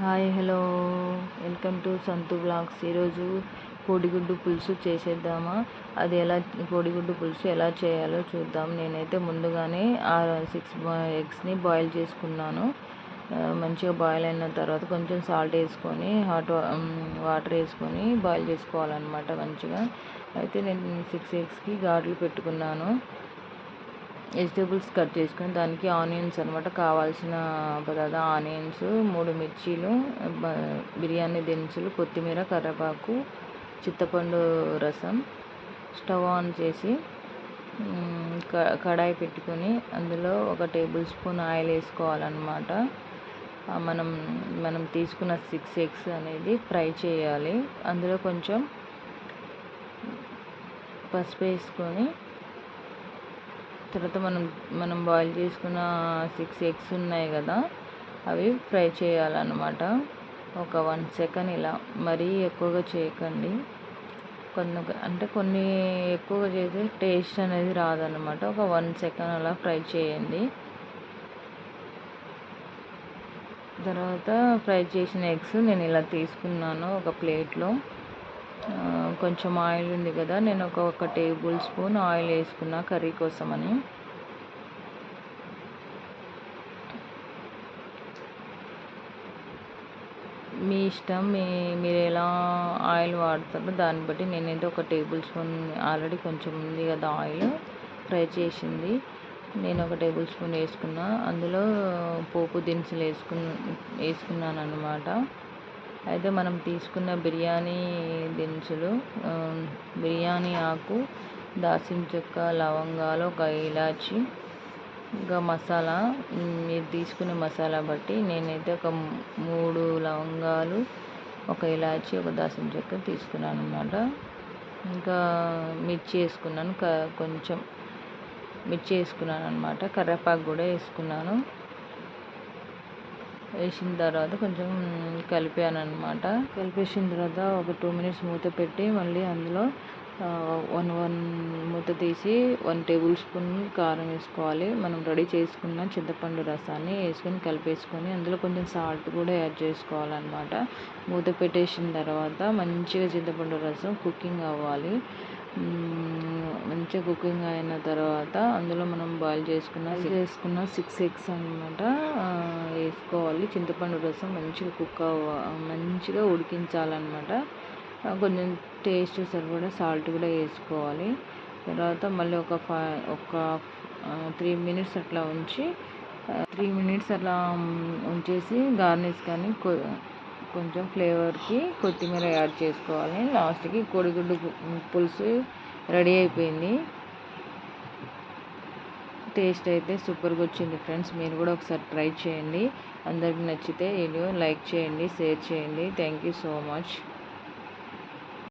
Hi hello. Welcome to Santhu blogs. ఈరోజు కోడిగుడ్డు పులుసు చేసేద్దామా? అది ఎలా కోడిగుడ్డు పులుసు ఎలా చేయాలో చూద్దాం. నేనైతే ముందుగానే ఆ సిక్స్ ఎగ్స్ని బాయిల్ చేసుకున్నాను. మంచిగా బాయిల్ అయిన తర్వాత కొంచెం సాల్ట్ వేసుకొని హాట్ వాటర్ వేసుకొని బాయిల్ చేసుకోవాలన్నమాట మంచిగా. అయితే నేను సిక్స్ ఎగ్స్కి గాడ్లు పెట్టుకున్నాను. వెజిటేబుల్స్ కట్ చేసుకొని దానికి ఆనియన్స్ అనమాట కావాల్సిన పదార్థం ఆనియన్స్ మూడు మిర్చీలు బిర్యానీ దినుసులు కొత్తిమీర కరివేపాకు చింతపండు రసం స్టవ్ ఆన్ చేసి కడాయి పెట్టుకొని అందులో ఒక టేబుల్ స్పూన్ ఆయిల్ వేసుకోవాలన్నమాట. మనం మనం తీసుకున్న సిక్స్ ఎగ్స్ అనేది ఫ్రై చేయాలి. అందులో కొంచెం పసుపు వేసుకొని తర్వాత మనం మనం బాయిల్ చేసుకున్న సిక్స్ ఎగ్స్ ఉన్నాయి కదా అవి ఫ్రై చేయాలన్నమాట. ఒక వన్ సెకండ్ ఇలా మరీ ఎక్కువగా చేయకండి. కొన్ని అంటే కొన్ని ఎక్కువగా చేస్తే టేస్ట్ అనేది రాదన్నమాట. ఒక వన్ సెకండ్ అలా ఫ్రై చేయండి. తర్వాత ఫ్రై చేసిన ఎగ్స్ నేను ఇలా తీసుకున్నాను ఒక ప్లేట్లో కొంచెం ఆయిల్ ఉంది కదా నేను ఒక ఒక టేబుల్ స్పూన్ ఆయిల్ వేసుకున్నా కర్రీ కోసమని. మీ ఇష్టం మీ మీరు ఎలా ఆయిల్ వాడతారో దాన్ని బట్టి నేనైతే ఒక టేబుల్ స్పూన్ ఆల్రెడీ కొంచెం ఉంది కదా ఆయిల్ ఫ్రై చేసింది. నేను ఒక టేబుల్ స్పూన్ వేసుకున్నా. అందులో పోపు దినుసులు వేసుకున్న వేసుకున్నాను అనమాట అయితే మనం తీసుకున్న బిర్యానీ దినుసులు బిర్యానీ ఆకు దాల్చిన చెక్క లవంగాలు ఒక ఇలాచి ఇంకా మసాలా మీరు తీసుకునే మసాలా బట్టి నేనైతే ఒక మూడు లవంగాలు ఒక ఇలాచి ఒక దాల్చిన చెక్క తీసుకున్నాను అనమాట ఇంకా మిర్చి వేసుకున్నాను కొంచెం మిర్చి వేసుకున్నాను అనమాట కరివేపాకు కూడా వేసుకున్నాను. వేసిన తర్వాత కొంచెం కలిపాను అనమాట కలిపేసిన తర్వాత ఒక టూ మినిట్స్ మూత పెట్టి మళ్ళీ అందులో వన్ వన్ మూత తీసి వన్ టేబుల్ స్పూన్ కారం వేసుకోవాలి. మనం రెడీ చేసుకున్న చింతపండు రసాన్ని వేసుకొని కలిపేసుకొని అందులో కొంచెం సాల్ట్ కూడా యాడ్ చేసుకోవాలన్నమాట. మూత పెట్టేసిన తర్వాత మంచిగా చింతపండు రసం కుకింగ్ అవ్వాలి. మంచిగా కుకింగ్ అయిన తర్వాత అందులో మనం బాయిల్ చేసుకున్న చేసుకున్న సిక్స్ ఎగ్స్ అనమాట వేసుకోవాలి. చింతపండు రసం మంచిగా కుక్ మంచిగా ఉడికించాలన్నమాట. కొంచెం టేస్ట్ సరిపడా సాల్ట్ కూడా వేసుకోవాలి. తర్వాత మళ్ళీ ఒక ఫైవ్ ఒక త్రీ మినిట్స్ అట్లా ఉంచి త్రీ మినిట్స్ అట్లా ఉంచేసి గార్నిష్ కానీ కొంచెం ఫ్లేవర్కి కొత్తిమీర యాడ్ చేసుకోవాలి. లాస్ట్కి కోడిగుడ్డు పులుసు రెడీ అయిపోయింది. టేస్ట్ అయితే సూపర్గా వచ్చింది ఫ్రెండ్స్. మీరు కూడా ఒకసారి ట్రై చేయండి. అందరికి నచ్చితే వీడియో లైక్ చేయండి షేర్ చేయండి. Thank you so much.